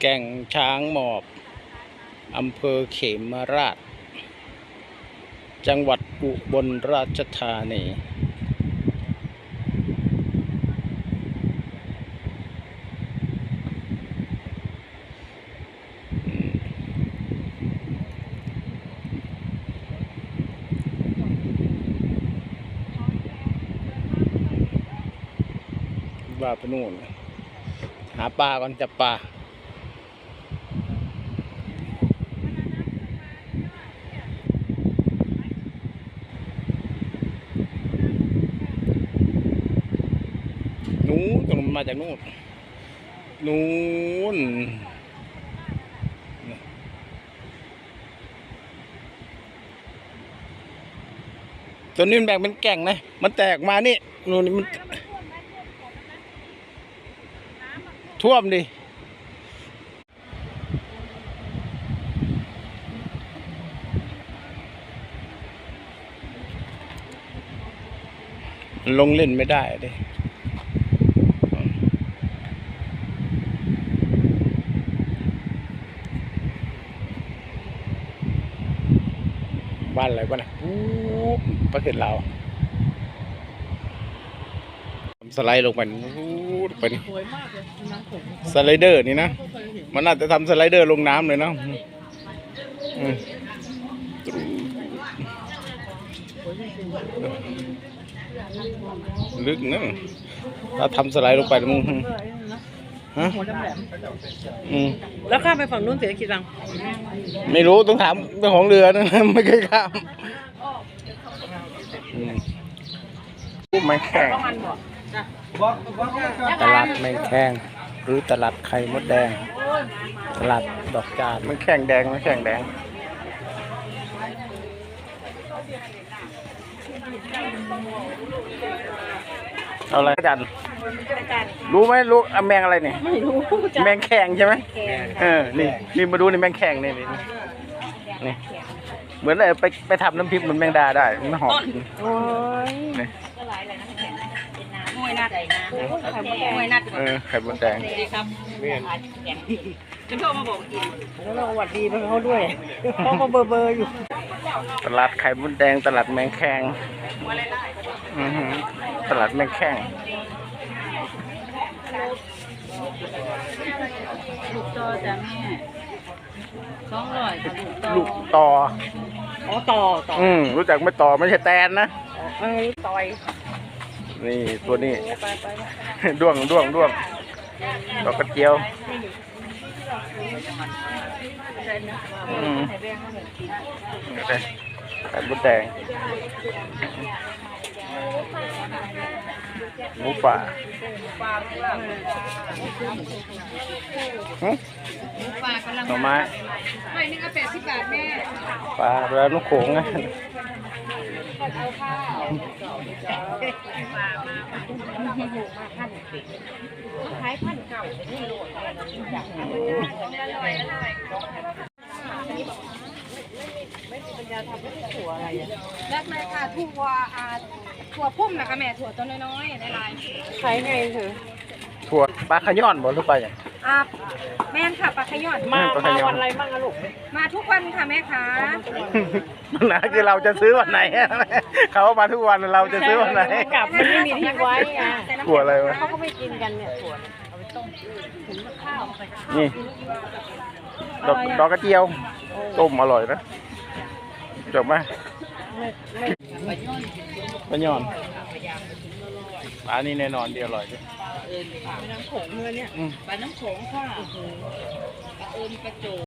แก่งช้างหมอบอำเภอเขมราช จังหวัดอุบลราชธานีว่าไปนู่น หาปลาก่อนจับปลา นู้นตรงมาจากนู่นนู้นตัวนี้มันแบ่งเป็นแก่งนะ มันแตกมานี่นู่นนี่มันท่วมดิลงเล่นไม่ได้ดิ บ้านอะไรบ้านนะอู้ประเทศลาวสไลด์ลงไปอู้ไปนี่สวยมากเลยน้ำโขงสไลเดอร์นี่นะก็เคยเห็นมันน่าจะทำสไลเดอร์ลงน้ำเลยเนาะอืมสวยจริงลึกนะถ้าทำสไลด์ลงไปแล้วมึงๆเลยนะ ฮะหัวแหลมอืมๆแล้วข้ามไปฝั่งนู้นเสียกี่ตังค์ไม่รู้ต้องถามเจ้าของเรือนะ ไม่เคยข้ามอืมแมงแข้งประมาณบอกจ้ะตลาดแมงแข้งหรือตลาดไข่มดแดง ตลาดดอกจานแมงแข้งแดงแมงแข้งแดง เอาอะไรจันรู้ไหมรู้อะแมงอะไรเนี่ยไม่รู้จ้ะแมงแข้งใช่ไหมเออนี่นี่มาดูนี่แมงแข้งนี่นี่นี่เหมือนอะไรไปไปทำน้ำพริกเหมันแมงดาได้มันหอมจริงโอ้ยนี่มวยนัดมวยนัดเออไข่มดแดงดีครับจะโทรมาบอกกินแล้วเราหวัดดีไปเขาด้วยเขาก็เบอร์เบอร์อยู่ ตลาดไข่มดแดงตลาดแมงแข้งอือหือ ตลาดแมงแข้งลูกต่อจ้ะแม่สองร้อยค่ะลูกต่อลูกต่อ อ๋อต่อต่ออืมรู้จักไหม่ต่อไม่ใช่แตนนะ เอ้ยต่อยนี่ตัวนี้ ไปไปไปด้วงด้วงด้วงดอกกระเจียว อืมนี่เลยไข่มดแดง หมูป่าหึปลากำลังหน่อไม้ไม่นึงก็แปดสิบบาทแม่ปลาเรือลูกโขงไงขายพันเก่าที่โหลด ถั่วอะไรอะรักเลยค่ะถั่วอ่าถั่วพุ่มนะคะแม่ถั่วตัวน้อยๆในลายขายไงเธอถั่วปลาขย้อนบ่หรือปลาอย่างอ่าแม่นค่ะปลาขยอดมาปลาขมายอวันอะไรบ้างอะลูกมาทุกวันค่ะแม่ค้าปัญหาคือเราจะซื้อวันไหน เขามาทุกวันเราจะซื้อวันไหน กลับมันไม่มีที่ไว้ไงถั่วอะไรวะ เขาก็ไม่กินกันเนี่ยถั่วเอาไปต้มถึงข้าวใส่ข้าวนี่ ดอกดอกกระเจียว ต้มอร่อยนะ จบไหมปลาย่อนปลานี่แน่นอนดีอร่อยด้วยน้ำโขงเนื้อเนี่ยอืมปลาน้ำโขงค่ะปลาเอิญปลาโจ